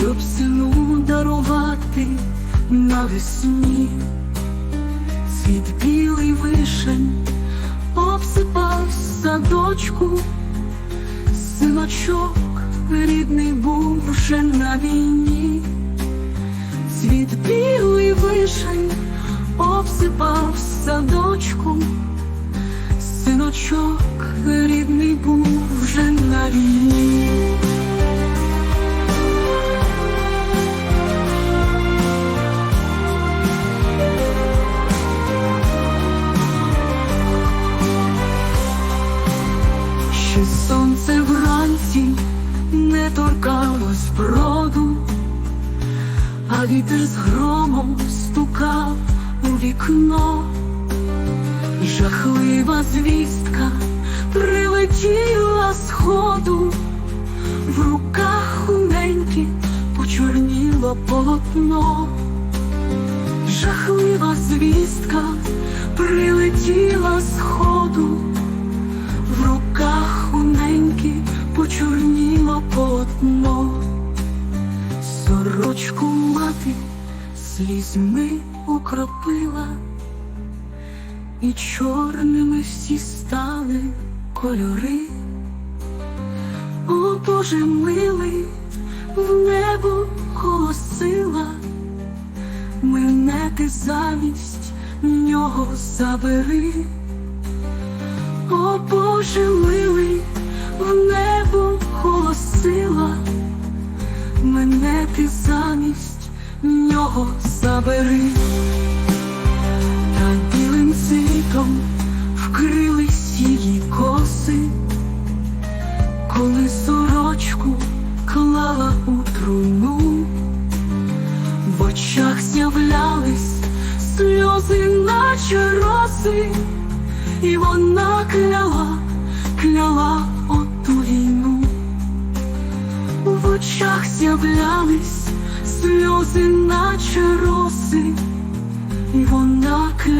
щоб сину дарувати навесні, Цвіт білий вишень обсипав садочку, синочок рідний був вже на війні, Цвіт білий вишень обсипав садочку, синочок рідний був. А вітер з громом стукав у вікно, жахлива звістка прилетіла з ходу, в руках худенькі почорніло полотно, жахлива звістка прилетіла з ходу. В руках хуненькі почорніло полотно, сорочку мати слізьми окропила, і чорними всі стали кольори. О Боже милий, в небо голосила, мене ти замість нього забери. О Боже милий, в небо голосила, мене ти замість нього забери, та білим цвітом вкрились її коси, коли сорочку клала у труну, в очах з'являлись сльози, наче роси. І вона кляла з'являлись сльози, наче роси, і вона кляла,